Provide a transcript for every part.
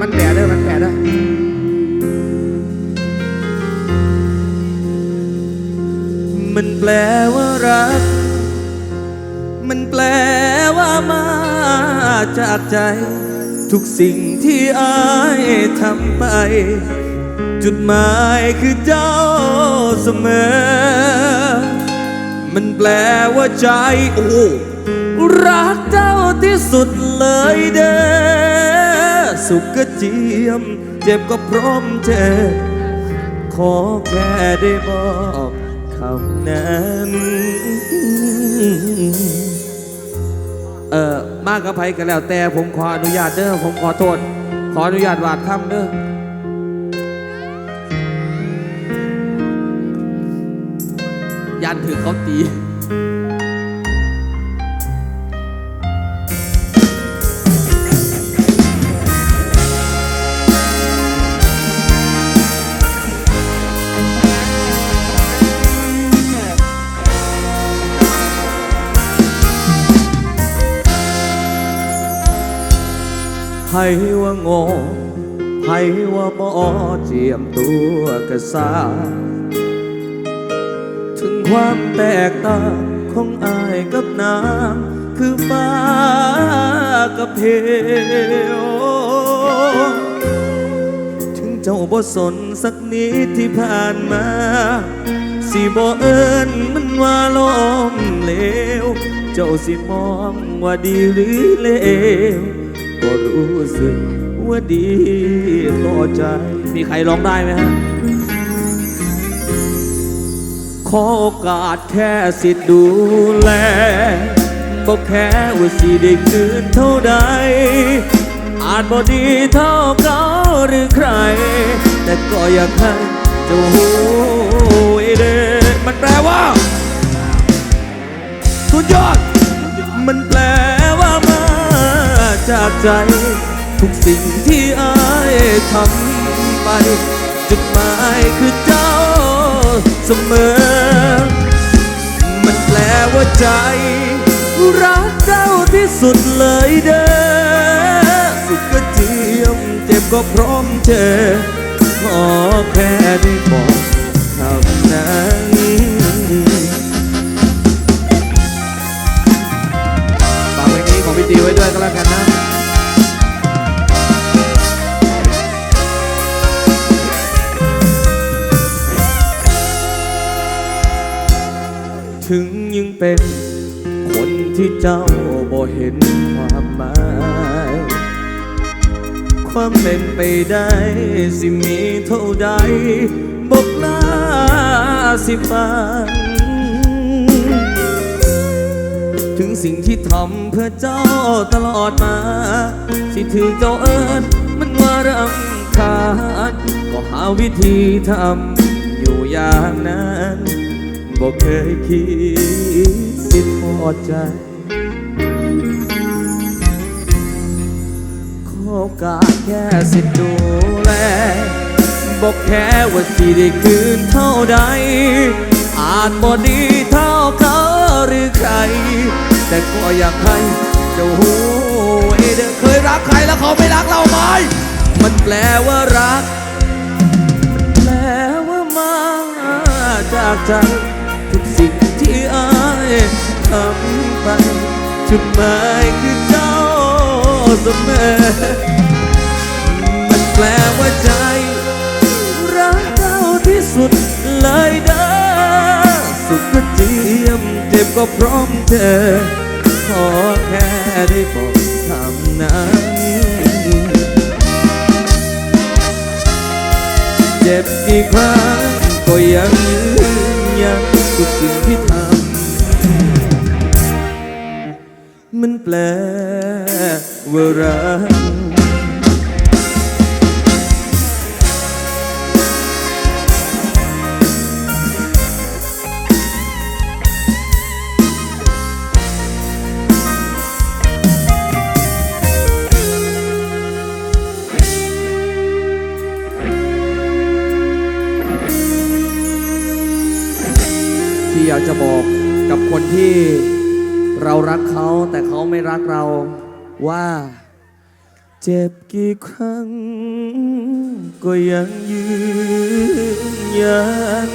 มันแปลเด้อมันแปลเด้อมันแปลว่ารัก มันแปลว่ามาจากใจ ทุกสิ่งที่อายทำไป จุดหมายคือเจ้าเสมอ มันแปลว่าใจ โอ้รักเจ้าที่สุดเลยเด้อสุขก็ เจียม เจ็บก็พร้อมเจ็บขอแค่ได้บอกคำนั้นเออมากกับไผกันแล้วแต่ผมขออนุญาตเด้อผมขอโทษ ขออนุญาตวาดคำเด้อยันถือเขาตี ให้ว่าโง่ให้ว่าบ่เจียมตัวกระสาถึงความแตกต่างของอายกับนางคือฟ้ากับเพวถึงเจ้าบ่สนสักนิดที่ผ่านมา สิบ่เอิญมันว่าลมเหลว เจ้าสิมองว่าดีหรือเลว ก็รู้สึกว่าดีต่อใจ มีใครร้องได้ไหมฮะ ขอโอกาสแค่สิทธิ์ดูแลบอกแค่ว่าสิได้คืนเท่าใด อาจบ่ดีเท่าเขาหรือใคร แต่ก็อยากให้เจ้าหูเด้อมันแปลว่า สุดยอด มันแปล จากใจ ทุกสิ่งที่อายทำไป จุดหมายคือเจ้าเสมอ มันแปลว่าใจ รักเจ้าที่สุดเลยเด้อสุขก็เจียมเจ็บก็พร้อมเจอขอแค่ได้บอก ถึงยังเป็นคนที่เจ้าบ่เห็นความหมาย ความเป็นไปได้สิมีเท่าใดบอกลาสิฟังถึงสิ่งที่ทำเพื่อเจ้าตลอดมา สิถึงเจ้าเอิญมันว่ารำคาญก็หาวิธีทำอยู่อย่างนั้น บอกเคยคิดสิทอดใจ ขอโอกาสแค่สิดูแลบอกแค่ว่าสิได้คืนเท่าใด อาจบ่ดีเท่าเขาหรือใคร แต่ก็อยากให้เจ้าหูไว้เด้เคยรักใครแล้วเขาไม่รักเราไหมมันแปลว่ารัก มันแปลว่ามาจากใจ ทุกสิ่งที่อายทำไปจุดหมายคือเจ้าเสมอ มันแปลว่าใจ รักเจ้าที่สุดเลยเด้อสุขก็เจียมเจ็บก็พร้อมเจอขอแค่ได้บอกคำนั้นเจ็บกี่ครั้งก็ยังยืน สิ่งที่ทำมันแปลว่ารักากจะบอกกับคนที่เรารักเขาแต่เขาไม่รักเราว่า เจ็บกี่ครั้ง ก็ยังยืนยัน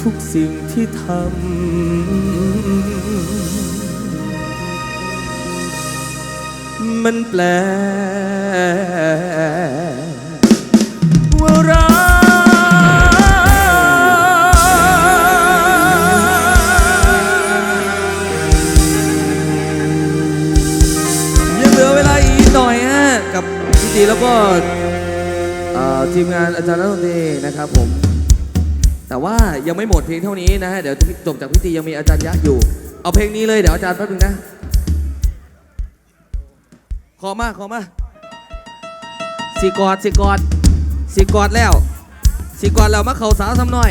ทุกสิ่งที่ทำมันแปลว่ีแล้วก็ทีมงานอาจารย์นักดนตรีนะครับผม แต่ว่ายังไม่หมดเพลงเท่านี้นะฮะเดี๋ยวจบจากพิธียังมีอาจารย์ยะอยู่ เอาเพลงนี้เลยเดี๋ยวอาจารย์แป๊บนึงนะ ขอมาขอมาสีกอดสีกอดสีกอดแล้วสีกอดแล้วมาเข่าสาวสำน้อย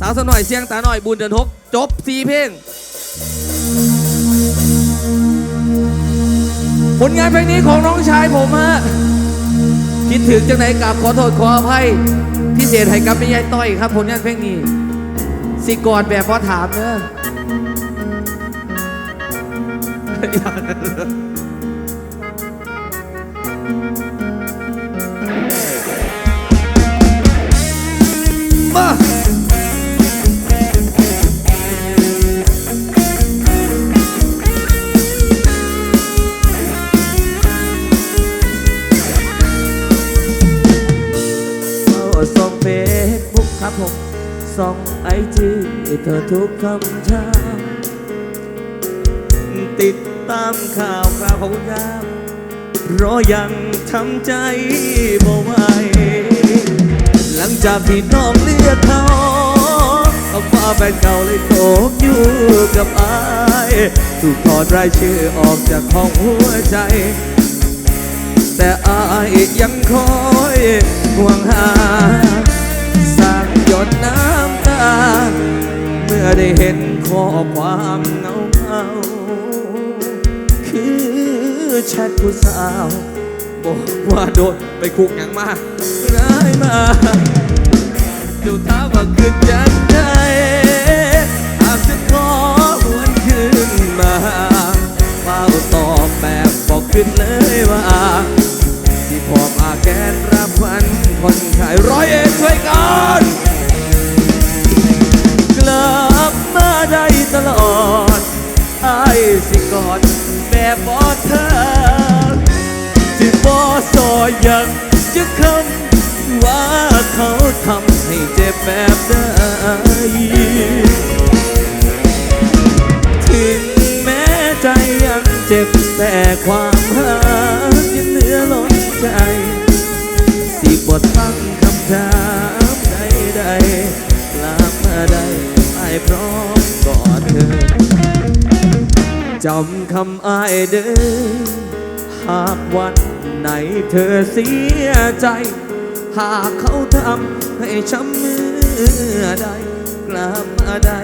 สาวสำน้อยเสียงตาหน่อยบุญเดือนหกจบสี่เพลงผลงานเพลงนี้ของน้องชายผมฮะ คิดถึงจังไหนกราบขอโทษขออภัยพิเศษให้กับแม่ยายต้อยครับผลงานเพลงนี้ สิกอดแบบพอถามเนอะ ผมส่องไอจีเธอทุกคำถามติดตามข่าวคราวของคุณครับรอยังทำใจบ่ไหวหลังจากที่น้องเลือกเขาเอาฟ้าแฟนเก่าเลยตกอยู่กับอายถูกถอดรายชื่อออกจากห้องหัวใจ แต่อายยังคอยห่วงหา ยดน้ำตา เมื่อได้เห็นข้อความเงาเงาคือแชทผู้สาว บอกว่าโดนไปคุกอย่างมากร้ายมาเดี๋ยวถามว่าคืนจังได ตลอดไอ้ายสิกอดแบบบอเธอที่บอสอยังจะคำว่าเขาทำให้เจ็บแบบใดถึงแม้ใจยังเจ็บแต่ความหายังเหลือล้นใจสิบทฟัง จำคำอ้ายเด้อ หากวันไหนเธอเสียใจ หากเขาทำให้ช้ำเมื่อใดกลับมาได้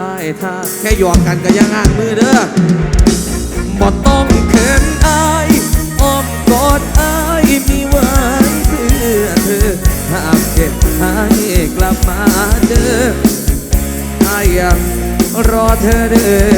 อายทาแค่หยอกกันก็ยังอ่างมือเด้อบ่ต้องเขินอายอ้อมกอดอายมีไว้เพื่อเธอ หามเก็บให้กลับมาเด้ออายยังรอเธอเด้อ